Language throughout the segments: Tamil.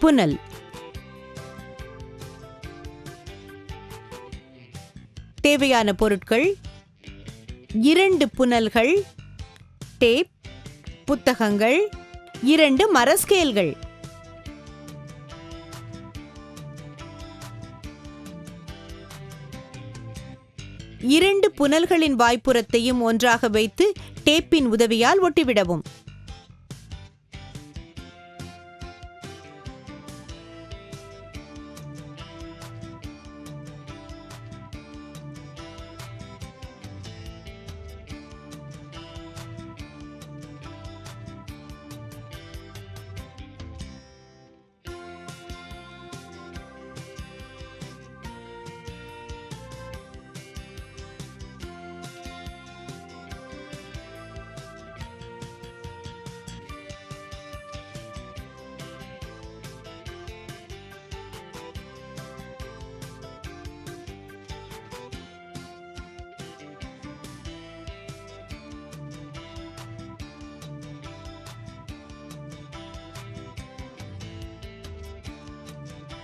புனல். தேவையான பொருட்கள் இரண்டு புனல்கள் டேப் புத்தகங்கள் இரண்டு மரஸ்கேல்கள். இரண்டு புனல்களின் வாய்ப்புறத்தையும் ஒன்றாக வைத்து டேப்பின் உதவியால் ஒட்டிவிடவும்.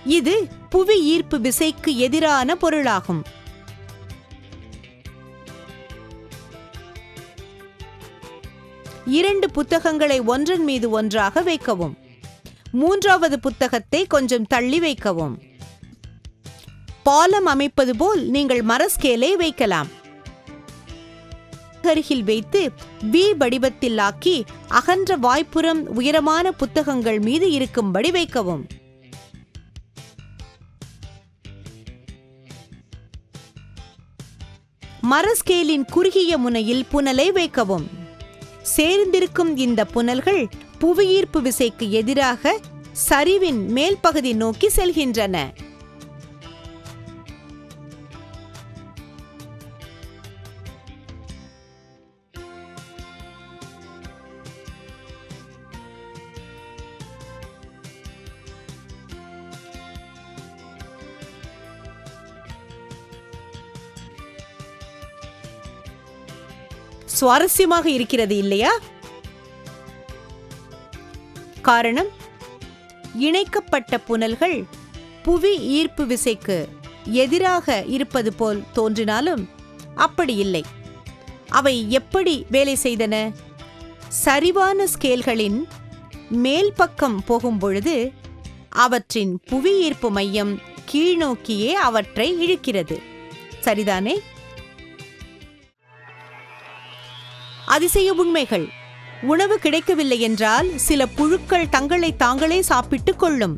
இது புவி ஈர்ப்பு விசைக்கு எதிரான பொருளாகும். இரண்டு புத்தகங்களை ஒன்றன் மீது ஒன்றாக வைக்கவும். மூன்றாவது புத்தகத்தை கொஞ்சம் தள்ளி வைக்கவும். பாலம் அமைப்பது போல் நீங்கள் மரஸ்கேலை வைக்கலாம். அருகில் வைத்து வி வடிவத்தில் ஆக்கி அகன்ற வாய்ப்புறம் உயரமான புத்தகங்கள் மீது இருக்கும்படி வைக்கவும். மரஸ்கேலின் குறுகிய முனையில் புனலை வைக்கவும். சேர்ந்திருக்கும் இந்த புனல்கள் புவியீர்ப்பு விசைக்கு எதிராக சரிவின் மேல் பகுதி நோக்கி செல்கின்றன. சுவாரஸ்யமாக இருக்கிறது இல்லையா? காரணம் இணைக்கப்பட்ட புனல்கள் புவி ஈர்ப்பு விசைக்கு எதிராக இருப்பது போல் தோன்றினாலும் அப்படி இல்லை. அவை எப்படி வேலை செய்தன? சரிவான ஸ்கேல்களின் மேல் பக்கம் போகும்பொழுது அவற்றின் புவி ஈர்ப்பு மையம் கீழ்நோக்கியே அவற்றை இழுக்கிறது. சரிதானே? அதிசய உண்மைகள். உணவு கிடைக்கவில்லை என்றால் சில புழுக்கள் தங்களை தாங்களே சாப்பிட்டுக் கொள்ளும்.